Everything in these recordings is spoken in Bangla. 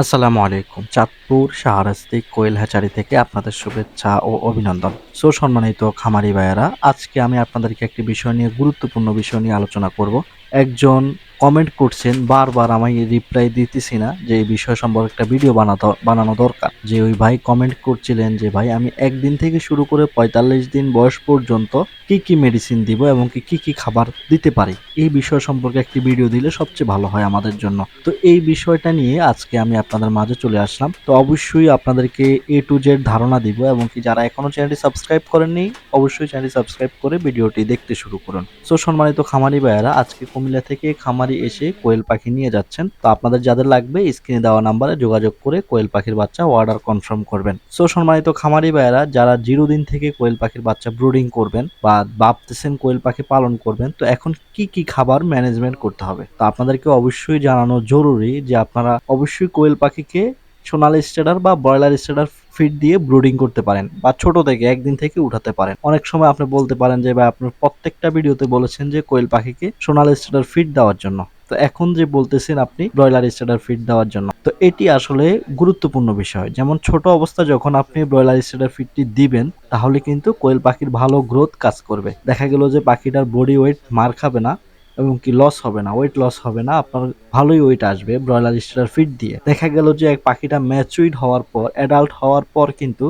আসসালামু আলাইকুম। চাঁদপুর শাহরাস্তি কোয়েল হ্যাচারি থেকে আপনাদের শুভেচ্ছা ও অভিনন্দন। সো, সম্মানিত খামারি ভাইয়েরা, আজকে আমি আপনাদেরকে একটি বিষয় নিয়ে, গুরুত্বপূর্ণ বিষয় নিয়ে আলোচনা করব। একজন কমেন্ট করছেন, বারবার আমি রিপ্লাই দিতেছি না যে এই বিষয় সম্পর্কে একটা ভিডিও বানাতে, বানানো দরকার। যে ওই ভাই কমেন্ট করছিলেন যে, ভাই, আমি একদিন থেকে শুরু করে পঁয়তাল্লিশ দিন বয়স পর্যন্ত কি কি মেডিসিন দিব এবং কি কি কি খাবার দিতে পারি? এই বিষয় সম্পর্কে একটি ভিডিও দিলে সবচেয়ে ভালো হয় আমাদের জন্য। তো এই বিষয়টা নিয়ে আজকে আমি আপনাদের মাঝে চলে আসলাম। তো অবশ্যই আপনাদেরকে এ টু জেড ধারণা দিব এবং কি যারা এখনও চ্যানেলটি সাবস্ক্রাইব করেননি, অবশ্যই চ্যানেলটি সাবস্ক্রাইব করে ভিডিওটি দেখতে শুরু করুন। সো সম্মানিত খামারি ভাইয়েরা, আজকে কুমিল্লা থেকে খামারি এসে কোয়েল পাখি নিয়ে যাচ্ছেন। তো আপনাদের যাদের লাগবে, স্ক্রিনে দেওয়া নাম্বারে যোগাযোগ করে কোয়েল পাখির বাচ্চা অর্ডার কনফার্ম করবেন। সো, সম্মানিত খামারি ভাইয়েরা, যারা জিরো দিন থেকে কোয়েল পাখির বাচ্চা ব্রুডিং করবেন বা ভাবতেছেন কোয়েল পাখি পালন করবেন, তো এখন কি কি খাবার ম্যানেজমেন্ট করতে হবে? তো আপনাদেরকে অবশ্যই জানানো জরুরি যে আপনারা অবশ্যই কোয়েল পাখিকে সোনালি স্টেডার বা ব্রয়লার স্টেডার ফিড দিয়ে ব্রুডিং করতে পারেন বা ছোট থেকে একদিন থেকে উঠাতে পারেন। অনেক সময় আপনি বলতে পারেন যে, ভাই, আপনার প্রত্যেকটা ভিডিওতে বলেছেন যে, কোয়েল পাখিকে সোনালি স্টেডার ফিড দেওয়ার জন্য। তো এখন যে বলতেছেন আপনি, ব্রয়লার স্টেডার ফিড দেওয়ার জন্য। তো এটি আসলে গুরুত্বপূর্ণ বিষয়। যেমন ছোট অবস্থা যখন আপনি ব্রয়লার স্টেডার ফিডটি দিবেন, তাহলে কিন্তু কোয়েল পাখির ভালো গ্রোথ কাজ করবে। দেখা গেল যে, পাখিটার বডি ওয়েট মার খাবে না এবং কি লস হবে না ওয়েট লস হবে না, আপনার ভালোই ওয়েট আসবে ব্রয়লার স্টার ফিড দিয়ে। দেখা গেল যে এক পাখিটা ম্যাচুইড হওয়ার পর অ্যাডাল্ট হওয়ার পর কিন্তু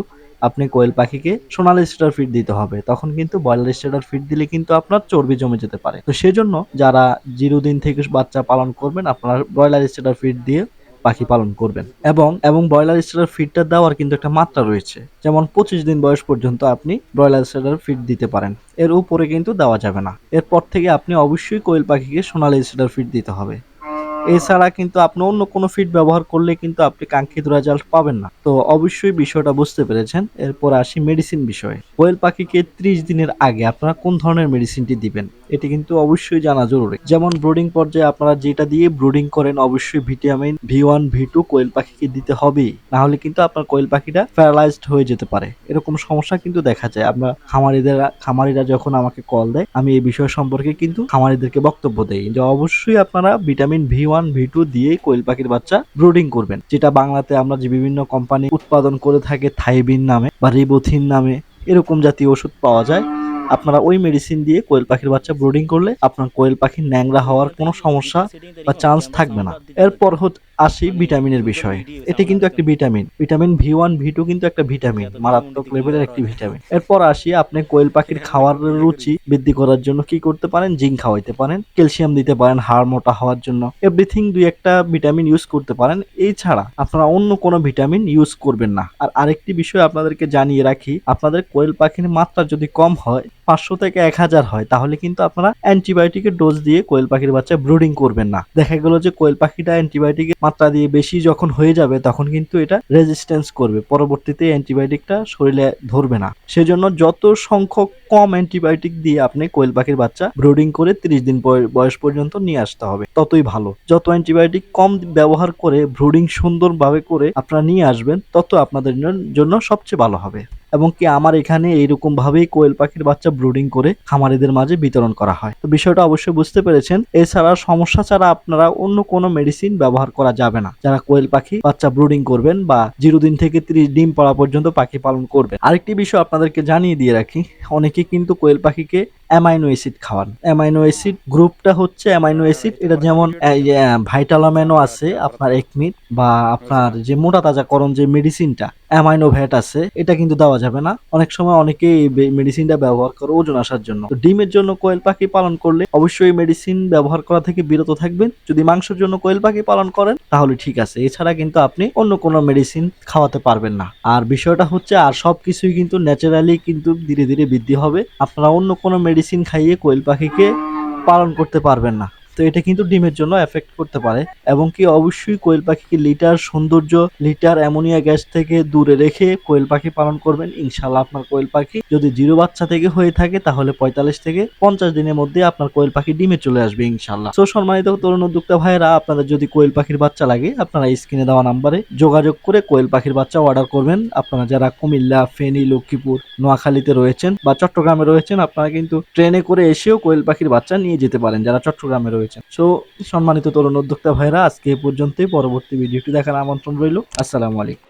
আপনি কোয়েল পাখিকে সোনালি স্টার ফিড দিতে হবে। তখন কিন্তু ব্রয়লার স্টার ফিড দিলে কিন্তু আপনার চর্বি জমে যেতে পারে। তো সেজন্য যারা জিরো দিন থেকে বাচ্চা পালন করবেন, আপনার ব্রয়লার স্টার ফিড দিয়ে পাখি পালন করবেন। এবং এবং ব্রয়লার স্টার ফিডটা দেওয়ার কিন্তু একটা মাত্রা রয়েছে। যেমন পঁচিশ দিন বয়স পর্যন্ত আপনি ব্রয়লার স্টার ফিড দিতে পারেন। এর উপরে কিন্তু দেওয়া যাবে না। এরপর থেকে আপনি অবশ্যই কোয়েল পাখিকে সোনালি স্টার ফিড দিতে হবে। এছাড়া কিন্তু আপনি অন্য কোনো ফিড ব্যবহার করলে কিন্তু আপনি কাঙ্ক্ষিত রেজাল্ট পাবেন না। তো অবশ্যই বিষয়টা বুঝতে পেরেছেন। এরপর আসি মেডিসিন বিষয়ে। কোয়েল পাখিকে ত্রিশ দিনের আগে আপনারা কোন ধরনের মেডিসিনটি দিবেন? এটি কিন্তু অবশ্যই জানা জরুরি। যেমন ব্রুডিং পর্যায়ে আপনারা যেটা দিয়ে ব্রুডিং করেন, অবশ্যই vitamin B one B two কোয়েল পাখিকে দিতে হবেই। না হলে কিন্তু আপনার কোয়েল পাখিটা প্যারালাইজড হয়ে যেতে পারে। এরকম সমস্যা কিন্তু দেখা যায়। আমরা খামারিদের, খামারিরা যখন আমাকে কল দেয়, আমি এই বিষয় সম্পর্কে কিন্তু খামারিদেরকে বক্তব্য দেই যে অবশ্যই আপনারা vitamin B one B two দিয়েই কোয়েল পাখির বাচ্চা ব্রুডিং করবেন, যেটা বাংলাতে আমরা যে বিভিন্ন কোম্পানি উৎপাদন করে থাকে থাইবিন নামে বা রিবোথিন নামে, এরকম জাতীয় ওষুধ পাওয়া যায়। আপনারা ওই মেডিসিন দিয়ে কোয়েল পাখির বাচ্চা ব্রুডিং করলে আপনার কোয়েল পাখি ন্যাংরা হওয়ার কোনো সমস্যা বা চান্স থাকবে না। এরপর আসি ভিটামিনের বিষয়ে। এটি কিন্তু একটি vitamin. Vitamin B one, B two কিন্তু একটা ভিটামিন, মারাত্মক লেভেলের একটি ভিটামিন। এরপর আসি আপনি কোয়েল পাখির খাওয়ার রুচি বৃদ্ধি করার জন্য কি করতে পারেন? জিঙ্ক খাওয়াইতে পারেন, ক্যালসিয়াম দিতে পারেন, হাড় মোটা হওয়ার জন্য। এভরিথিং দুই একটা ভিটামিন ইউজ করতে পারেন। এই ছাড়া আপনারা অন্য কোনো ভিটামিন ইউজ করবেন না। আর আরেকটি বিষয় আপনাদেরকে জানিয়ে রাখি, আপনাদের কোয়েল পাখির মাত্রা যদি কম হয় পাঁচশো থেকে এক হাজার হয়, তাহলে কিন্তু আপনারা অ্যান্টিবায়োটিকের ডোজ দিয়ে কোয়েল পাখির বাচ্চা ব্রুডিং করবেন না। দেখা গেল যে কোয়েল পাখিটা অ্যান্টিবায়োটিকের মাত্রা দিয়ে বেশি যখন হয়ে যাবে, তখন কিন্তু এটা রেজিস্ট্যান্স করবে। পরবর্তীতে অ্যান্টিবায়োটিকটা শরীরে ধরবে না। সেজন্য যত সংখ্যক কম অ্যান্টিবায়োটিক দিয়ে আপনি কোয়েল পাখির বাচ্চা ব্রুডিং করে তিরিশ দিন বয়স পর্যন্ত নিয়ে আসতে হবে, ততই ভালো। যত অ্যান্টিবায়োটিক কম ব্যবহার করে, ব্রুডিং সুন্দরভাবে করে আপনারা নিয়ে আসবেন, তত আপনাদের জন্য সবচেয়ে ভালো হবে। এবং কি আমার এখানে এইরকম ভাবেই কোয়েল পাখির বাচ্চা ব্রুডিং করে খামারিদের মাঝে বিতরণ করা হয়। তো বিষয়টা অবশ্যই বুঝতে পেরেছেন। এছাড়া সমস্যা ছাড়া আপনারা অন্য কোনো মেডিসিন ব্যবহার করা যাবে না। যারা কোয়েল পাখি বাচ্চা ব্রুডিং করবেন বা জিরো দিন থেকে ত্রিশ ডিম পড়া পর্যন্ত পাখি পালন করবেন। আরেকটি বিষয় আপনাদেরকে জানিয়ে দিয়ে রাখি, অনেকে কিন্তু কোয়েল পাখিকে অ্যামাইনো অ্যাসিড খাওয়ান। অ্যামাইনো অ্যাসিড গ্রুপটা হচ্ছে অ্যামাইনো অ্যাসিড। এটা যেমন ভাইটালামেনো আছে, আপনার একমিট বা আপনার যে মোটা তাজাকরণ যে মেডিসিনটা, অ্যামাইনো ভ্যাট আছে, এটা কিন্তু দেওয়া যাবে না। অনেক সময় অনেকেই মেডিসিনটা ব্যবহার করে ওজন আসার জন্য। তো ডিমের জন্য কোয়েল পাখি পালন করলে অবশ্যই মেডিসিন ব্যবহার করা থেকে বিরত থাকবেন। যদি মাংসের জন্য কোয়েল পাখি পালন করেন, তাহলে ঠিক আছে। এছাড়া কিন্তু আপনি অন্য কোনো মেডিসিন খাওয়াতে পারবেন না। আর বিষয়টা হচ্ছে, আর সবকিছুই কিন্তু ন্যাচারালি কিন্তু ধীরে ধীরে বৃদ্ধি হবে। আপনারা অন্য কোনো মেডিসিন খাইয়ে কোয়েল পাখিকে পালন করতে পারবেন না। তো এটা কিন্তু ডিমের জন্য এফেক্ট করতে পারে। এবং কি অবশ্যই কোয়েল পাখিকে লিটার সৌন্দর্য, লিটার অ্যামোনিয়া গ্যাস থেকে দূরে রেখে কোয়েল পাখি পালন করবেন। ইনশাল্লাহ আপনার কোয়েল পাখি যদি জিরো বাচ্চা থেকে হয়ে থাকে, তাহলে পঁয়তাল্লিশ থেকে পঞ্চাশ দিনের মধ্যে আপনার কোয়েল পাখি ডিমে চলে আসবে ইনশাল্লাহ তো সম্মানিত তরুণ উদ্যোক্তা ভাইয়েরা, আপনাদের যদি কোয়েল পাখির বাচ্চা লাগে, আপনারা স্ক্রিনে দেওয়া নাম্বারে যোগাযোগ করে কোয়েল পাখির বাচ্চা অর্ডার করবেন। আপনারা যারা কুমিল্লা, ফেনী, লক্ষ্মীপুর, নোয়াখালীতে রয়েছেন বা চট্টগ্রামে রয়েছেন, আপনারা কিন্তু ট্রেনে করে এসেও কোয়েল পাখির বাচ্চা নিয়ে যেতে পারেন। যারা চট্টগ্রামে রয়েছে করেছেন সো সম্মানিত তরুণ উদ্যোক্তা ভাইরা, আজকে এ পর্যন্তই। পরবর্তী ভিডিওটি দেখার আমন্ত্রণ রইল। আসসালামু আলাইকুম।